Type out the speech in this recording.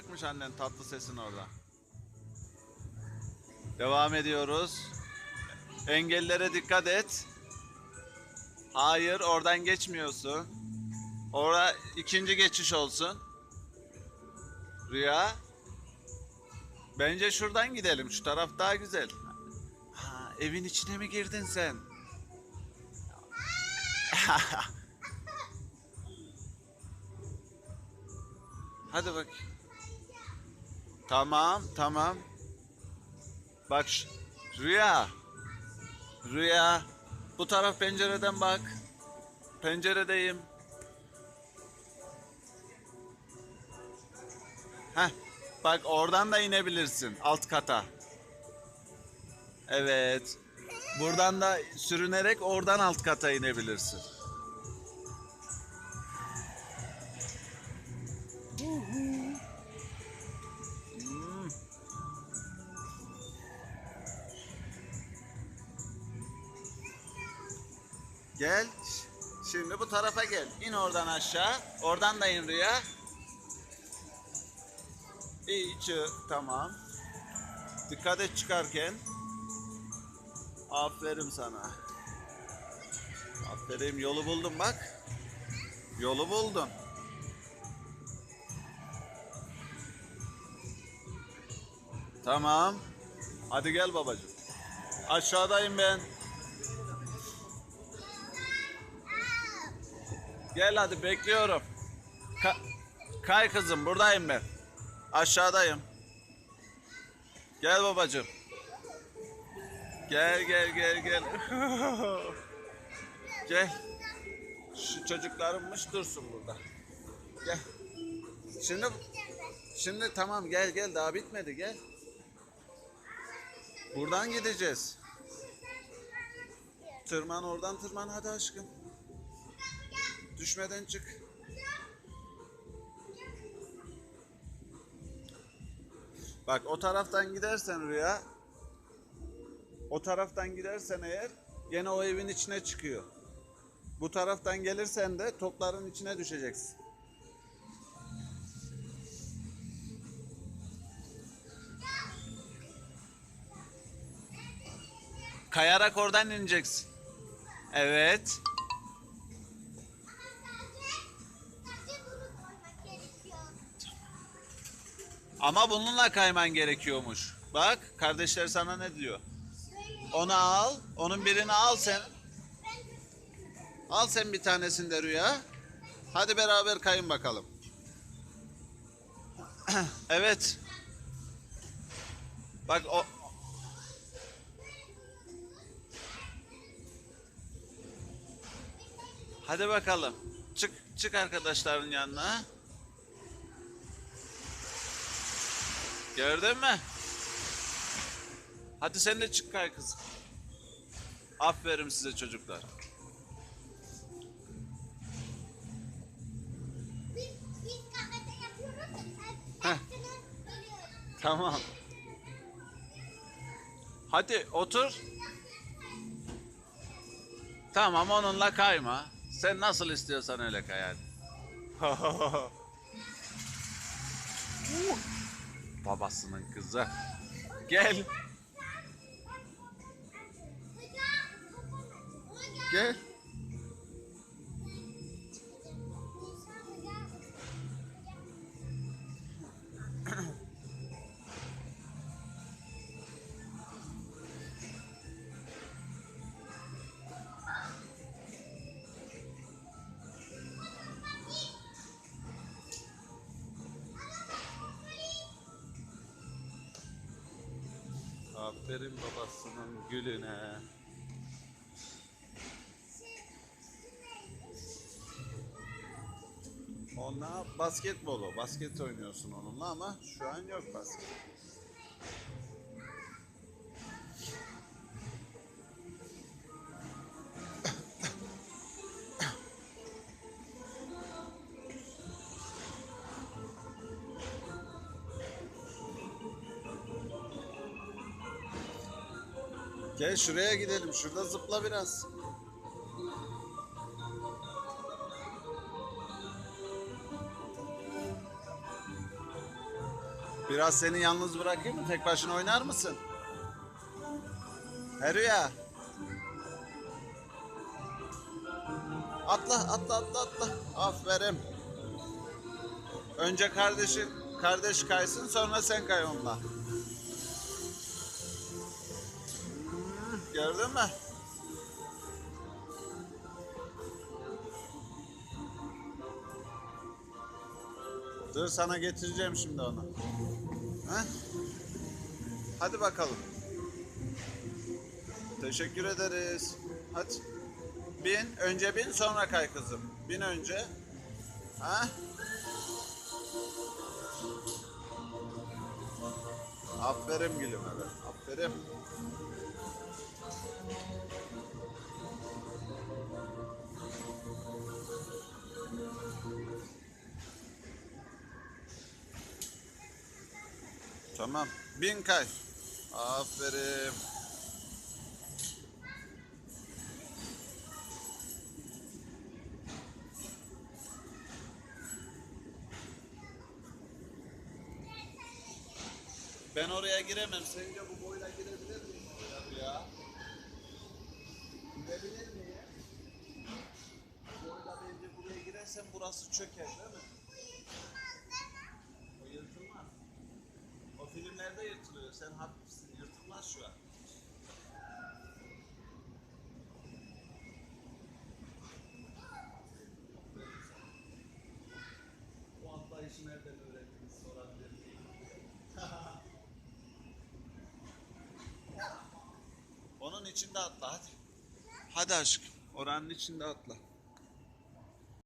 duyacakmış annen tatlı sesin orada. Devam ediyoruz. Engellere dikkat et. Hayır oradan geçmiyorsun. Ora ikinci geçiş olsun. Rüya. Bence şuradan gidelim. Şu taraf daha güzel. Ha, evin içine mi girdin sen? Hadi bak. Tamam, tamam. Bak Rüya. Rüya. Bu taraf pencereden bak. Penceredeyim. Heh. Bak oradan da inebilirsin alt kata. Evet. Buradan da sürünerek oradan alt kata inebilirsin. Hmm. Gel. Şimdi bu tarafa gel. İn oradan aşağı. Oradan da in Rüya. İyi çık. Tamam. Dikkat et çıkarken. Aferin sana. Aferin yolu buldum bak. Yolu buldun. Tamam. Hadi gel babacığım. Aşağıdayım ben. Gel hadi bekliyorum. Ka- kay kızım buradayım ben. Aşağıdayım. Gel babacığım. Gel gel gel gel. gel. Şu çocuklarımmış dursun burada. Gel. Şimdi şimdi tamam gel gel daha bitmedi gel. Buradan gideceğiz. Tırman oradan tırman hadi aşkım. Düşmeden çık. Bak o taraftan gidersen Rüya o taraftan gidersen eğer gene o evin içine çıkıyor. Bu taraftan gelirsen de topların içine düşeceksin. Kayarak oradan ineceksin. Evet. Ama bununla kayman gerekiyormuş. Bak kardeşler sana ne diyor? Onu al. Onun birini al sen. Al sen bir tanesini de Rüya. Hadi beraber kayın bakalım. evet. Bak o... Hadi bakalım. Çık çık arkadaşların yanına. Gördün mü? Hadi sen de çık kay kızım. Aferin size çocuklar. Heh. Tamam. Hadi otur. Tamam onunla kayma. Sen nasıl istiyorsan öyle kay hadi. Babasının kızı. Gel. Gel. Aferin babasının gülüne. Onunla basketbolu, basket oynuyorsun onunla ama şu an yok basket. Gel şuraya gidelim. Şurada zıpla biraz. Biraz seni yalnız bırakayım mı? Tek başına oynar mısın? He Rüya. Atla atla atla atla. Aferin. Önce kardeşin kardeş kaysın sonra sen kay onunla. Gördün mü? Dur sana getireceğim şimdi onu. Ha? Hadi bakalım. Teşekkür ederiz. Hadi. Bin, önce bin sonra kay kızım. Bin önce. Ha? Aferin gülüm evet. Aferin. Tamam. Bin kay. Aferin. Ben oraya giremem. Sence bu boyla girebilir miyim ya? Girebilir miyim? Bu boyla bence buraya girersem burası çöker değil mi? O yırtılmaz. O filmlerde yırtılıyor. Sen haklısın. Yırtılmaz şu an. Bu atlayışı nereden öğrendiniz sorabilir miyim? Onun içinde atla hadi. Hadi aşkım. Oranın içinde atla.